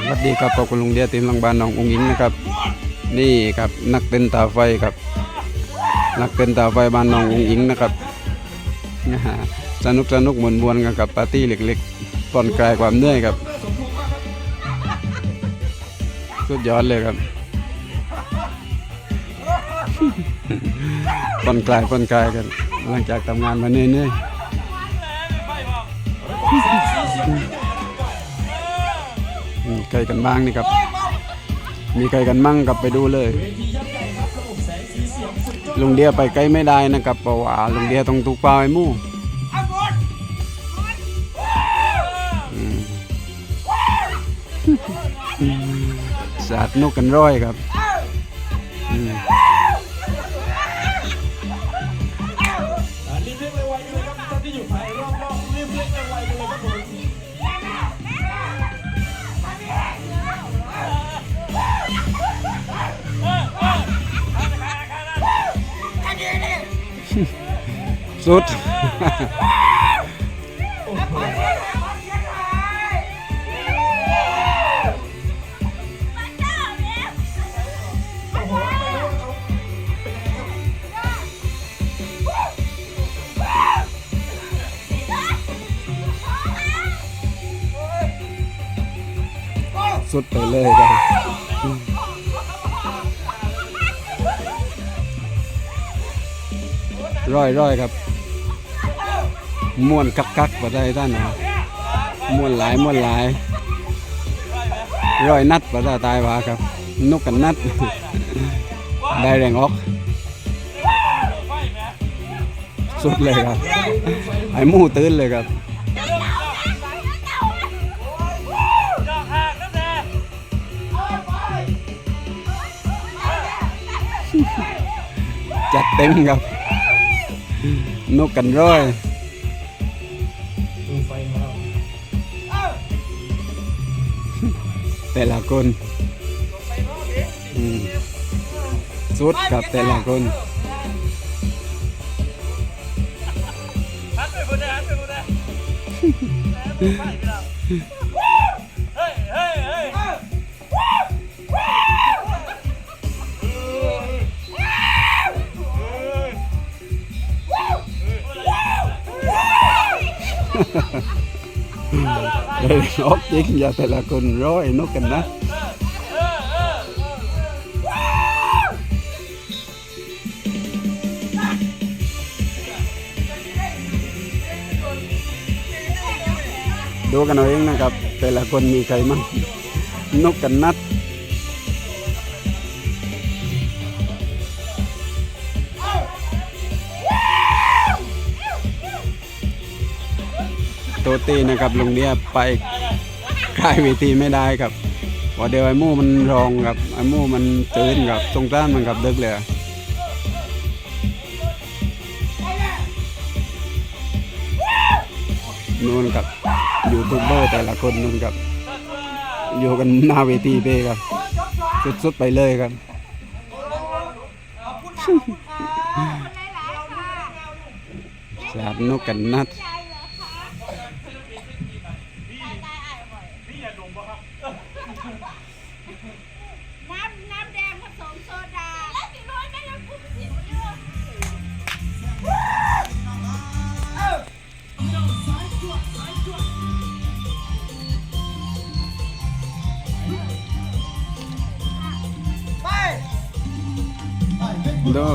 สวัสดีครับขอบคุณลุงเดียทีมโรงบาลหนององอิงนะครับ นี่ครับนักเต้นตาไฟครับ นักเต้นตาไฟบ้านหนององอิงนะครับนะฮะสนุกสนุกมวนมวนกันกับปาร์ตี้เล็กๆผ่อนคลายความเหนื่อยครับ สุดยอดเลยครับผ่อนคลายผ่อนคลายกัน หลังจากทำงานมาเหนื่อยๆ มใครกันบ้างนี่ครับ มีใครกันมั่งกลับไปดูเลย ลุงเดียไปใกล้ไม่ได้นะครับเพราะว่าลุงเดียต้องถูกปลาไอ้มู่สาดนกกันร้อยครับรีบเร่งไวๆกันเลยครับท่านที่อยู่ภายรอบๆรีบเร่งไวๆกันเลยครับผม สุดสุดไปเลยครับ ร้อยร้อยครับม่วนกักกักๆบ่ได้ท่านนะม่วนหลายม่วนหลายร้อยนัดภาษาใตายว่าครับ นกกันนัด ได้แรงออกสุดเลยครับไอ้หมูตื่นเลยครับจัดเต็มครับ นกกันร้อยดูไฟของเราแต่ละคนอืมสุดกับแต่ละคนหันไปคนเดียวหันไปคนเดี เอ้ยออกจริงอย่าแต่ละคนร้อยนกกันนะดูกันเอาเองนะครับ แต่ละคนมีใครมั่งนกกันนัด โตตีนะครับลุงเดียไปกลายเวทีไม่ได้ครับเพอเดี๋ยวไอ้หมู่มันรองครับไอ้หมู่มันตื่นครับตรงต้านมันกับดึกเลยนู่นกับยูทูบเบอร์แต่ละคนนู่นกับอยู่กันหน้าเวทีเป้ครับสุดๆไปเลยครับสาดนกกันนัด ดู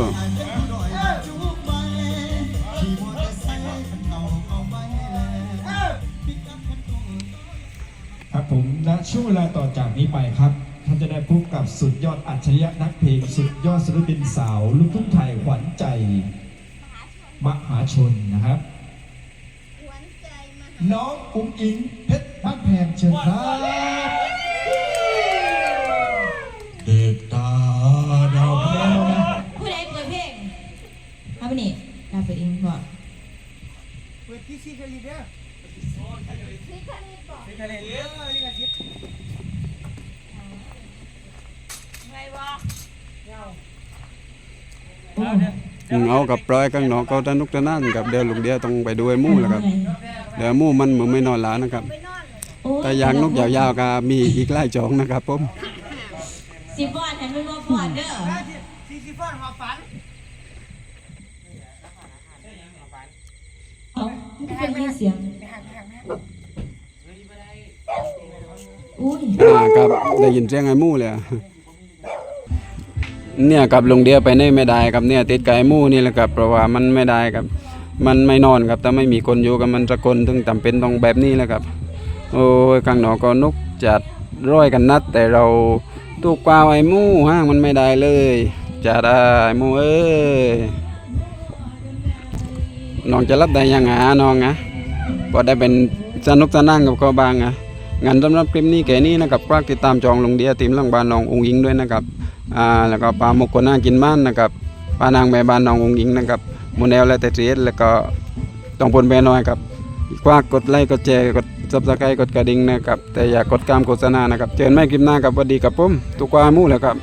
ครับผมณช่วงเวลาต่อจากนี้ไปครับ ท่านจะได้พบกับสุดยอดอัจฉริยะนักเพลงสุดยอดศิลปินสาวลูกทุ่งไทยขวัญใจ มหาชนนะครับหวนใจมาน้องอุ้งอิงเพชรบ้านแพงเชิญครับ ไงวะอืมเอากับปลอยข้างนอกก็สนุกสนานกับเดี๋ยวลุงเดียวต้องไปดูไอ้หมู่แหล้วครับเดี๋ยวหมู่มันเหมือนไม่นอนหลานะครับไปนอนเลยโโอ้แต่อยางนกยาวๆก็มีอีกหลายจองนะครับผมสิบอนให้มันบ่พอดเด้อซีซีฟอนหอบฝัน เอาทุกคนมีเสียง อุ้ยอ่าครับได้ยินเสียงไอ้หมู่เลยอะเนี่ยกับลงเดียวไปนี่ไม่ได้ครับเนี่ยติดกับไอ้หมู่นี่แหละครับเพราะว่ามันไม่ได้ครับ มันไม่นอนครับถ้าไม่มีคนอยู่กับมันตะกนถึงจำเป็นต้องแบบนี้แหละครับ โอ้ยข้างนอกก็นกจัดร้อยกันนัด แต่เราตูกกวาวไอ้หมู่ห้างมันไม่ได้เลยจะได้ไอ้หมู่เอ้ย น้องจะรับได้ยังไงน้องนะพอได้เป็นสนุกสนานกับเขาบ้างอะงานสำหรับคลิปนี้แค่นี้นะครับฝากติดตามจองลงเดียทีมลังบานน้ององอิงด้วยนะครับอ่าแล้วก็ปลาหมกคนน่ากินบ้านนะครับปลานางแม่บ้านน้ององอิงนะครับโมเดลและแต่เทสแล้วก็ต้องพลแม่น้อยครับฝากกดไลค์กดแชร์กดซับสไครต์กดกระดิ่งนะครับแต่อย่ากดกามโฆษณานะครับเจอกันใหม่คลิปหน้าครับสวัสดีครับผมตุกวามู่แล้วครับ